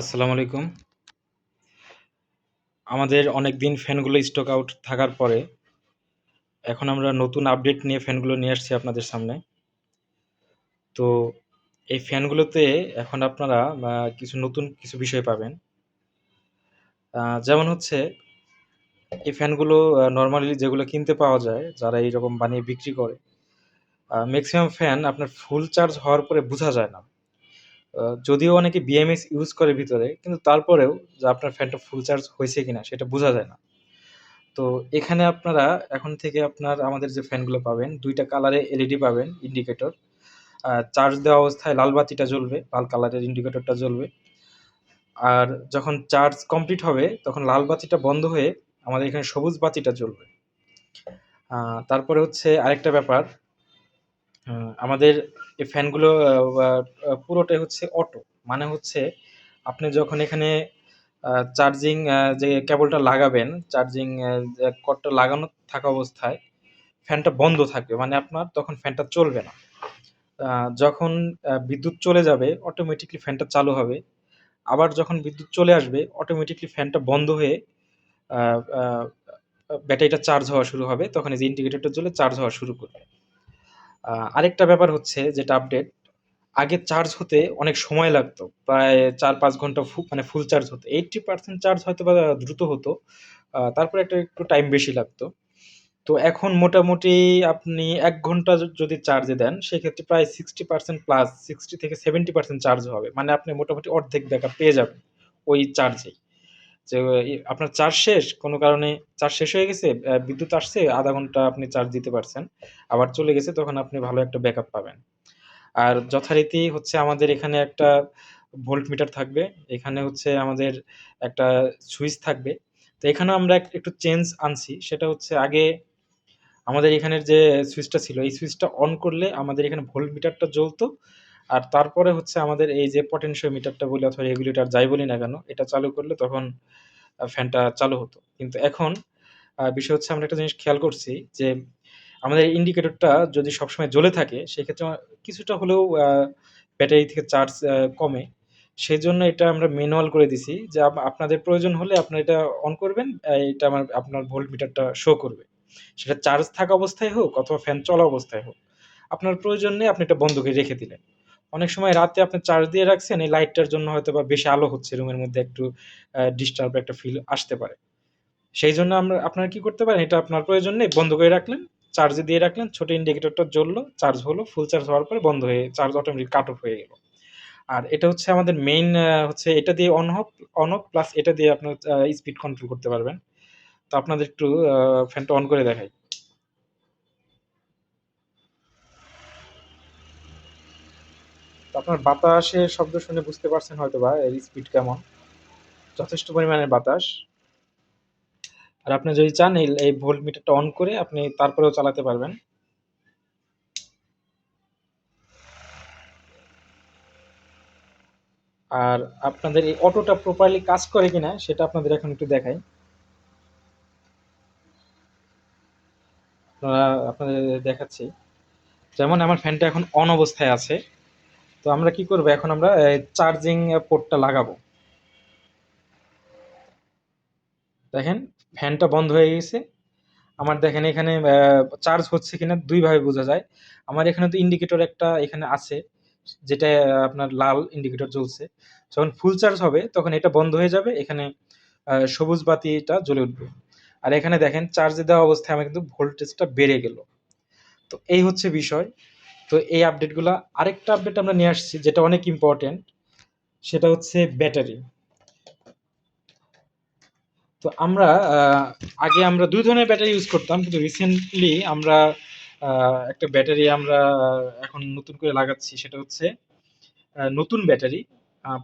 আসসালামু আলাইকুম। আমাদের অনেক দিন ফ্যানগুলো স্টক আউট থাকার পরে এখন আমরা নতুন আপডেট নিয়ে ফ্যানগুলো নিয়ে আসছি আপনাদের সামনে। তো এই ফ্যানগুলোতে এখন আপনারা কিছু নতুন কিছু বিষয় পাবেন। যেমন হচ্ছে এই ফ্যানগুলো নরমালি যেগুলো কিনতে পাওয়া যায়, যারা এইরকম বানিয়ে বিক্রি করে, ম্যাক্সিমাম ফ্যান আপনার ফুল চার্জ হওয়ার পরে বোঝা যায় না। যদিও অনেকে বিএমএস ইউজ করে ভিতরে, কিন্তু তারপরেও যে আপনার ফ্যানটা ফুল চার্জ হইছে কিনা সেটা বোঝা যায় না। তো এখানে আপনারা এখন থেকে আপনার আমাদের যে ফ্যানগুলো পাবেন, ২ টা কালারে এলইডি পাবেন ইন্ডিকেটর। চার্জ দেওয়া অবস্থায় লাল বাতিটা জ্বলবে, লাল কালারের ইন্ডিকেটরটা জ্বলবে। আর যখন চার্জ কমপ্লিট হবে তখন লাল বাতিটা বন্ধ হয়ে আমাদের এখানে সবুজ বাতিটা জ্বলবে। তারপরে হচ্ছে আরেকটা ব্যাপার আমাদের এই ফ্যানগুলো পুরোটাই হচ্ছে অটো। মানে হচ্ছে আপনি যখন এখানে চার্জিং যে কেবলটা লাগাবেন, চার্জিং যে লাগানো থাকা অবস্থায় ফ্যানটা বন্ধ থাকবে। মানে আপনার তখন ফ্যানটা চলবে না। যখন বিদ্যুৎ চলে যাবে অটোমেটিক্যালি ফ্যানটা চালু হবে। আবার যখন বিদ্যুৎ চলে আসবে অটোমেটিক্যালি ফ্যানটা বন্ধ হয়ে ব্যাটারিটা চার্জ হওয়া শুরু হবে। তখন এই যে ইন্ডিকেটরটা জ্বলে চার্জ হওয়া শুরু করবে। আরেকটা ব্যাপার হচ্ছে যেটা আপডেট, আগে চার্জ হতে অনেক সময় লাগতো। প্রায় ৪-৫ ঘণ্টা ফু মানে ফুল চার্জ হতো 80% চার্জ হয়তো বা দ্রুত হতো। তারপরে একটা একটু টাইম বেশি লাগতো। তো এখন মোটামুটি আপনি এক ঘণ্টা যদি চার্জে দেন সেক্ষেত্রে প্রায় 60% প্লাস 60 থেকে 70% চার্জ হবে। মানে আপনি মোটামুটি অর্ধেক ব্যাকআপ পেয়ে যাবেন ওই চার্জেই। যে আপনার চার্জ শেষ, কোনো কারণে চার্জ শেষ হয়ে গেছে, বিদ্যুৎ আসছে, আধা ঘণ্টা আপনি চার্জ দিতে পারছেন। আবার চলে গেছে তখন আপনি ভালো একটা ব্যাকআপ পাবেন। আর যথারীতি হচ্ছে আমাদের এখানে একটা ভোল্ট মিটার থাকবে। এখানে হচ্ছে আমাদের একটা সুইচ থাকবে। তো এখানেও আমরা এক একটু চেঞ্জ আনছি। সেটা হচ্ছে আগে আমাদের এখানের যে সুইচটা ছিল, এই সুইচটা অন করলে আমাদের এখানে ভোল্ট মিটারটা জ্বলতো। আর তারপরে হচ্ছে আমাদের এই যে পটেনশিওমিটারটা বলি অথবা রেগুলেটর যাই বলি না কেন, এটা চালু করলে তখন ফ্যানটা চালু হতো। কিন্তু এখন বিষয় হচ্ছে আমরা একটা জিনিস খেয়াল করছি যে আমাদের ইন্ডিকেটরটা যদি সবসময় জ্বলে থাকে সেক্ষেত্রে কিছুটা হলেও ব্যাটারি থেকে চার্জ কমে সেই জন্য এটা আমরা ম্যানুয়াল করে দিছি যে আপনাদের প্রয়োজন হলে আপনারা এটা অন করবেন। এটা আমার আপনার ভোল্ট মিটারটা শো করবে। সেটা চার্জ থাকা অবস্থায় হোক অথবা ফ্যান চলা অবস্থায় হোক। আপনার প্রয়োজন নেই আপনি এটা বন্ধ করে রেখে দিলেন। অনেক সময় রাতে আপনি চার্জ দিয়ে রাখছেন, এই লাইটটার জন্য হয়তো বা বেশি আলো হচ্ছে রুমের মধ্যে একটু ডিস্টার্ব একটা ফিল আসতে পারে। সেই জন্য আমরা আপনারা কি করতে পারেন, এটা আপনার প্রয়োজন নেই, বন্ধ করে রাখলেন, চার্জে দিয়ে রাখলেন, ছোট ইন্ডিকেটরটা জ্বললো, চার্জ হলো, ফুল চার্জ হওয়ার পরে বন্ধ হয়ে চার্জ অটোমেটিক কাট অফ হয়ে গেল। আর এটা হচ্ছে আমাদের মেইন হচ্ছে এটা দিয়ে on off on off plus এটা দিয়ে আপনার স্পিড কন্ট্রোল করতে পারবেন। তো আপনাদের একটু ফ্যানটা অন করে দেখাই। আপনার বাতাসের শব্দ শুনে বুঝতে পারছেন হয়তো বা এর স্পিড কেমন। যথেষ্ট পরিমাণের বাতাস। আর আপনি যদি চান, এই ভোল্ট মিটারটা অন করে আপনি তারপরেও চালাতে পারবেন। আর আপনাদের এই অটোটা প্রপারলি কাজ করে কিনা, সেটা আপনাদের এখন একটু দেখাই। আপনাদের দেখাচ্ছি। যেমন আমার ফ্যানটা এখন অন অবস্থায় আছে। তো আমরা কি করব এখন আমরা চার্জিং পোর্টটা লাগাবো। দেখেন ফ্যানটা বন্ধ হয়ে গেছে। আমার দেখেন এখানে চার্জ হচ্ছে কিনা ২ ভাবে বোঝা যায়। আমার এখানে তো ইন্ডিকেটর একটা এখানে আছে। যেটা আপনার লাল ইন্ডিকেটর জ্বলছে। যখন ফুল চার্জ হবে, তখন এটা বন্ধ হয়ে যাবে। এখানে সবুজ বাতিটা জ্বলে উঠবে। আর এখানে দেখেন চার্জে দেওয়া অবস্থায় আমার কিন্তু ভোল্টেজটা বেড়ে গেল। তো এই হচ্ছে বিষয়। তো এই আপডেটগুলা আরেকটা আপডেট আমরা নিয়ে আসছি, যেটা অনেক ইম্পর্টেন্ট সেটা হচ্ছে ব্যাটারি। তো আমরা আগে আমরা দুই ধরনের ব্যাটারি ইউজ করতাম। কিন্তু রিসেন্টলি আমরা একটা ব্যাটারি আমরা এখন নতুন করে লাগাচ্ছি। সেটা হচ্ছে নতুন ব্যাটারি।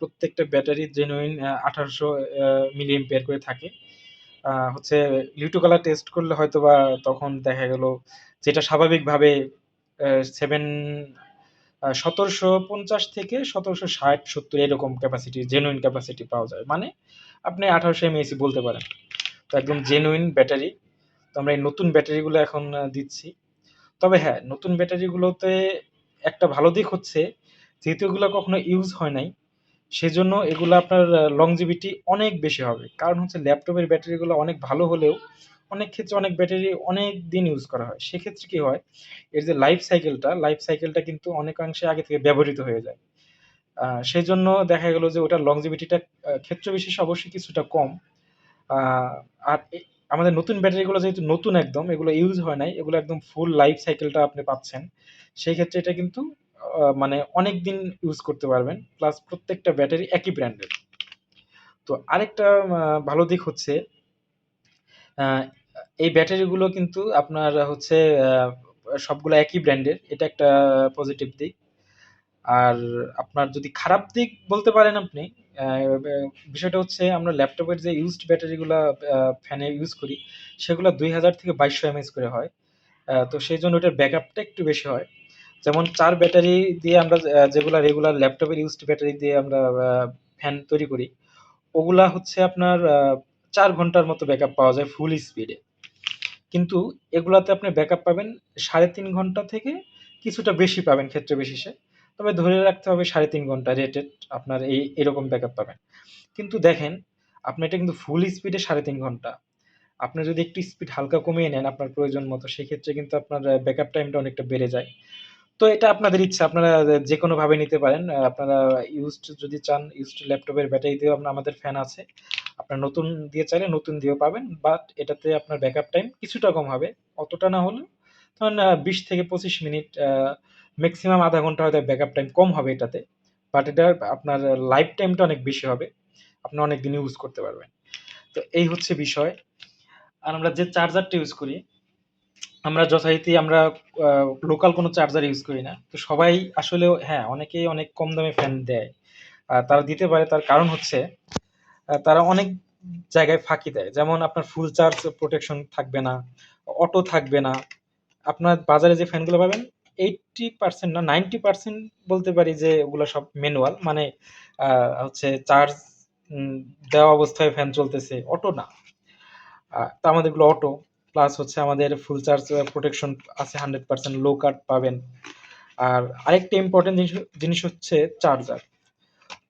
প্রত্যেকটা ব্যাটারি জেনুইন আঠারোশো ১৮০০ আ মিলি অ্যাম্পিয়ার করে থাকে। হচ্ছে লিউটো কালার টেস্ট করলে হয়তোবা তখন দেখা গেল, যেটা স্বাভাবিকভাবে 7 আ ১৭৫০ থেকে ১৭৬০-৭০ এরকম ক্যাপাসিটি জেনুইন ক্যাপাসিটি পাওয়া যায়। মানে আপনি ১৮০০ এমএএইচই বলতে পারেন। তো একদম জেনুইন ব্যাটারি। তো আমরা এই নতুন ব্যাটারিগুলো এখন দিচ্ছি। তবে হ্যাঁ, নতুন ব্যাটারিগুলোতে একটা ভালো দিক হচ্ছে যেহেতু এগুলো কখনো ইউজ হয় নাই, সেজন্য এগুলো আপনার লংজিভিটি অনেক বেশি হবে কারণ হচ্ছে ল্যাপটপের ব্যাটারিগুলো অনেক ভালো হলেও অনেক ক্ষেত্রে অনেক ব্যাটারি অনেক দিন ইউজ করা হয়। সেক্ষেত্রে কি হয়, এর যে লাইফ সাইকেলটা লাইফ সাইকেলটা কিন্তু অনেকাংশে আগে থেকে ব্যবহৃত হয়ে যায়। সেই জন্য দেখা গেল যে ওটার লংজিভিটিটা ক্ষেত্র বিশেষে অবশ্যই কিছুটা কম। আর আমাদের নতুন ব্যাটারিগুলো যেহেতু নতুন একদম, এগুলো ইউজ হয় নাই, এগুলো একদম ফুল লাইফ সাইকেলটা আপনি পাচ্ছেন। সেই ক্ষেত্রে এটা কিন্তু মানে অনেক দিন ইউজ করতে পারবেন প্লাস প্রত্যেকটা ব্যাটারি একই ব্র্যান্ডের তো আরেকটা ভালো দিক হচ্ছে এই ব্যাটারিগুলো কিন্তু আপনার হচ্ছে সবগুলো একই ব্র্যান্ডের এটা একটা পজিটিভ দিক। আর আপনার যদি খারাপ দিক বলতে পারেন আপনি বিষয়টা হচ্ছে আমরা ল্যাপটপের যে ইউজড ব্যাটারিগুলো ফ্যানে ইউজ করি, সেগুলো দুই হাজার থেকে বাইশশো এমএস করে হয়। তো সেই জন্য ওটার ব্যাকআপটা একটু বেশি হয়। যেমন চার ব্যাটারি দিয়ে আমরা যেগুলা রেগুলার ল্যাপটপের ইউজড ব্যাটারি দিয়ে আমরা ফ্যান তৈরি করি, ওগুলা হচ্ছে আপনার চার ঘণ্টার মতো ব্যাকআপ পাওয়া যায় ফুল স্পিডে কিন্তু এগুলাতে আপনি ব্যাকআপ পাবেন সাড়ে তিন ঘণ্টা থেকে কিছুটা বেশি পাবেন ক্ষেত্র বিশেষে। তবে ধরে রাখতে হবে সাড়ে তিন ঘণ্টা রেটেড আপনার এই, এরকম ব্যাকআপ পাবেন। কিন্তু দেখেন, আপনি এটা কিন্তু ফুল স্পিডে সাড়ে তিন ঘণ্টা। আপনি যদি একটু স্পিড হালকা কমিয়ে নেন আপনার প্রয়োজন মতো, সেক্ষেত্রে কিন্তু আপনার ব্যাকআপ টাইমটা অনেকটা বেড়ে যায়। তো এটা আপনাদের ইচ্ছা, আপনারা যে কোনো ভাবে নিতে পারেন। আপনারা ইউজড যদি চান ইউজড ল্যাপটপের ব্যাটারি দিয়েও আপনার, আমাদের ফ্যান আছে। আপনার নতুন দিয়ে চাইলে নতুন দিয়েও পাবেন বাট এটাতে আপনার ব্যাকআপ টাইম কিছুটা কম হবে। অতটা না হলেও ধরেন বিশ থেকে পঁচিশ মিনিট ম্যাক্সিমাম আধা ঘণ্টা হয়তো ব্যাকআপ টাইম কম হবে এটাতে বাট এটা আপনার লাইফ টাইমটা অনেক বেশি হবে। আপনি অনেক দিন ইউজ করতে পারবেন। তো এই হচ্ছে বিষয়। আর আমরা যে চার্জারটা ইউজ করি, আমরা যথারীতি আমরা লোকাল কোনো চার্জার ইউজ করি না। তো সবাই আসলেও হ্যাঁ অনেকেই অনেক কম দামে ফ্যান দেয়। তারা দিতে পারে, তার কারণ হচ্ছে তারা অনেক জায়গায় ফাঁকি দেয়। যেমন আপনার ফুল চার্জ প্রোটেকশন থাকবে না অটো থাকবে না। আপনার বাজারে যে ফ্যানগুলো পাবেন এইটটি পার্সেন্ট না নাইনটি পার্সেন্ট বলতে পারি যে ওগুলো সব ম্যানুয়াল মানে হচ্ছে চার্জ দেওয়া অবস্থায় ফ্যান চলতেছে। অটো না। তা তো আমাদেরগুলো অটো প্লাস হচ্ছে আমাদের ফুল চার্জ প্রোটেকশন আছে হান্ড্রেড পার্সেন্ট লো কাট পাবেন। আর আরেকটা ইম্পর্টেন্ট জিনিস জিনিস হচ্ছে চার্জার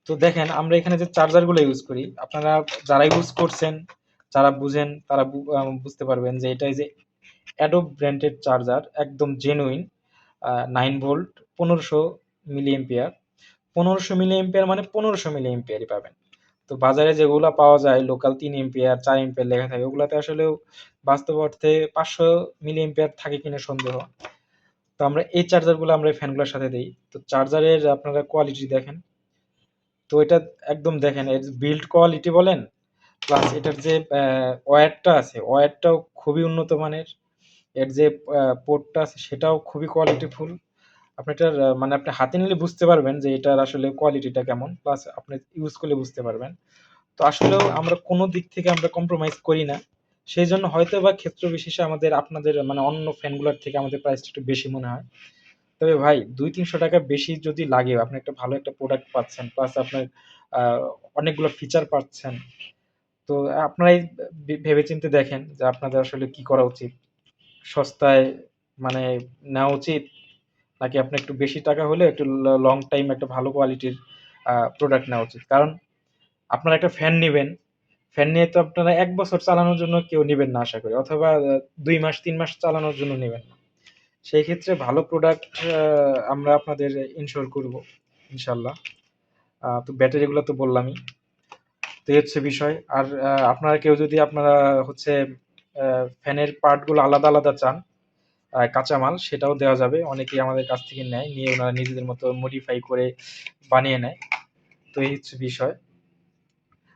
তো দেখেন, আমরা এখানে যে চার্জারগুলো ইউজ করি, আপনারা যারা ইউজ করছেন, যারা বুঝেন, তারা বুঝতে পারবেন যে এটা যে অ্যাডোব ব্র্যান্ডেড চার্জার একদম জেনুইন নাইন ভোল্ট পনেরোশো মিলি এম্পিয়ার পনেরোশো মিলি এম্পিয়ার মানে পনেরোশো মিলি এম্পিয়ারই পাবেন। তো বাজারে যেগুলো পাওয়া যায় লোকাল তিন এম্পিয়ার চার এম্পিয়ার লেখা থাকে, ওগুলাতে আসলেও বাস্তব অর্থে পাঁচশো মিলি এম্পিয়ার থাকে কিনা সন্দেহ। তো আমরা এই চার্জারগুলো আমরা ফ্যানগুলোর সাথে দিই। তো চার্জারের আপনারা কোয়ালিটি দেখেন। তো এটা একদম দেখেন, এর বিল্ড কোয়ালিটি বলেন প্লাস এটার যে ওয়্যারটা আছে, ওয়্যারটাও খুবই উন্নত মানের, এর যে পোর্টটা আছে সেটাও খুবই কোয়ালিটিফুল আপনি এটার মানে আপনি হাতে নিলে বুঝতে পারবেন যে এটার আসলে কোয়ালিটিটা কেমন প্লাস আপনি ইউজ করলে বুঝতে পারবেন। তো আসলেও আমরা কোনো দিক থেকে আমরা কম্প্রোমাইজ করি না, সেই জন্য হয়তো বা ক্ষেত্র বিশেষে আমাদের, আপনাদের মানে অন্য ফ্যানগুলোর থেকে আমাদের প্রাইসটা একটু বেশি মনে হয়। তবে ভাই, দুই তিনশো টাকা বেশি যদি লাগে, আপনি একটা ভালো একটা প্রোডাক্ট পাচ্ছেন প্লাস আপনার অনেকগুলো ফিচার পাচ্ছেন, তো আপনারাই ভেবেচিন্তে দেখেন যে আপনাদের আসলে কি করা উচিত। সস্তায় মানে নেওয়া উচিত, নাকি আপনার একটু বেশি টাকা হলে একটু লং টাইম একটা ভালো কোয়ালিটির প্রোডাক্ট নেওয়া উচিত। কারণ আপনারা একটা ফ্যান নেবেন ফ্যান নিয়ে তো আপনারা এক বছর চালানোর জন্য কেউ নেবেন না আশা করি, অথবা দুই মাস, তিন মাস চালানোর জন্য নেবেন না। সেই ক্ষেত্রে ভালো প্রোডাক্ট আমরা আপনাদের ইনশোর করব, ইনশাল্লাহ। তো ব্যাটারিগুলো তো বললামই। তো এই হচ্ছে বিষয়। আর আপনারা কেউ যদি আপনারা হচ্ছে ফ্যানের পার্টগুলো আলাদা আলাদা চান কাঁচামাল, সেটাও দেওয়া যাবে। অনেকেই আমাদের কাছ থেকে নেয়, নিয়ে ওনারা নিজেদের মতো মডিফাই করে বানিয়ে নেয়। তো এই হচ্ছে বিষয়।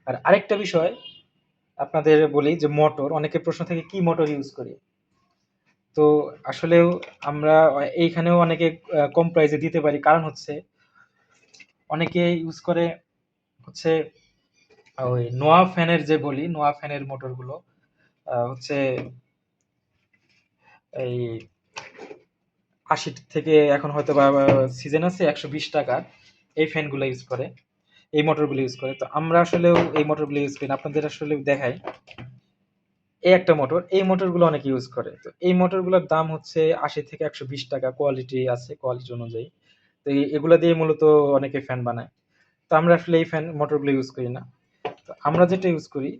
আর আরেকটা বিষয় আপনাদের বলি যে মোটর অনেকে প্রশ্ন থাকে, কি মোটর ইউজ করি? তো আসলেও আমরা এইখানেও অনেকে কম প্রাইসে দিতে পারি। কারণ হচ্ছে অনেকে ইউজ করে হচ্ছে ওই নোয়া ফ্যানের যে বলি, নোয়া ফ্যানের মোটরগুলো হচ্ছে এই আশি থেকে এখন হয়তো বা সিজন আছে, একশো বিশ টাকার এই ফ্যানগুলো ইউজ করে, এই মোটরগুলো ইউজ করে। তো আমরা আসলেও এই মোটরগুলো ইউজ করি আপনাদের আসলে দেখাই। এই একটা মোটর এই মোটরগুলো অনেকে ইউজ করে। তো এই মোটরগুলোর দাম হচ্ছে আশি থেকে একশো বিশ টাকা কোয়ালিটি আছে কোয়ালিটি অনুযায়ী। তো এগুলো দিয়ে মূলত অনেকে ফ্যান বানায়। তো আমরা আসলে এই ফ্যান মোটরগুলো ইউজ করি না। তো আমরা যেটা ইউজ করি,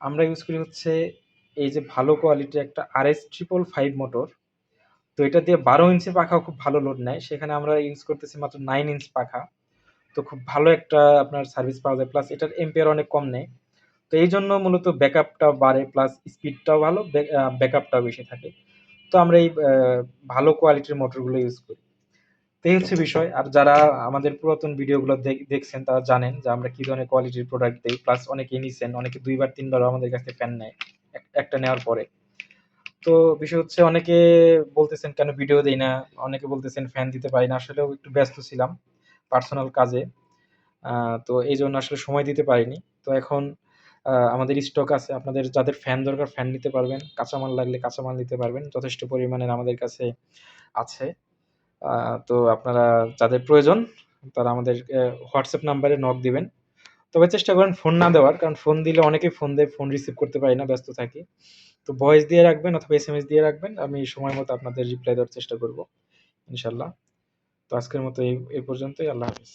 আমরা ইউজ করি হচ্ছে এই যে ভালো কোয়ালিটির একটা R S triple five motor তো এটা দিয়ে বারো ইঞ্চি পাখাও খুব ভালো লোড নেয়। সেখানে আমরা ইউজ করতেছি মাত্র নাইন ইঞ্চ পাখা। তো খুব ভালো একটা আপনার সার্ভিস পাওয়া যায়। প্লাস এটার এম্পিয়ার অনেক কম নেয়। তো এই জন্য মূলত ব্যাকআপটা বাড়ে প্লাস স্পিডটাও ভালো ব্যাকআপটাও বেশি থাকে। তো আমরা এই ভালো কোয়ালিটির মোটরগুলো ইউজ করি। তো এই হচ্ছে বিষয়। আর যারা আমাদের পুরাতন ভিডিওগুলো দেখ- দেখছেন, তারা জানেন যে আমরা কি ধরনের কোয়ালিটির প্রোডাক্ট দিই। প্লাস অনেকে নিছেন, অনেকে দুইবার, তিনবারও আমাদের কাছে ফ্যান নেয়, এক- একটা নেওয়ার পরে। তো বিষয় হচ্ছে, অনেকে বলতেছেন, কেন ভিডিও দেই না? অনেকে বলতেছেন ফ্যান দিতে পারি না। আসলেও একটু ব্যস্ত ছিলাম পার্সোনাল কাজে। তো এই জন্য আসলে সময় দিতে পারিনি। তো এখন আমাদের স্টক আছে। আপনাদের যাদের ফ্যান দরকার ফ্যান নিতে পারবেন। কাঁচামাল লাগলে কাঁচামাল নিতে পারবেন। যথেষ্ট পরিমাণের আমাদের কাছে আছে। তো আপনারা যাদের প্রয়োজন, তারা আমাদের হোয়াটসঅ্যাপ নাম্বারে নক দিবেন। তবে চেষ্টা করেন ফোন না দেওয়ার, কারণ ফোন দিলে অনেকেই ফোন দেয় ফোন রিসিভ করতে পারি না, ব্যস্ত থাকি। তো ভয়েস দিয়ে রাখবেন অথবা এস এম এস দিয়ে রাখবেন, আমি সময় মতো আপনাদের রিপ্লাই দেওয়ার চেষ্টা করব ইনশাল্লাহ তো আজকের মতো এই পর্যন্তই, আল্লাহ হাফিজ।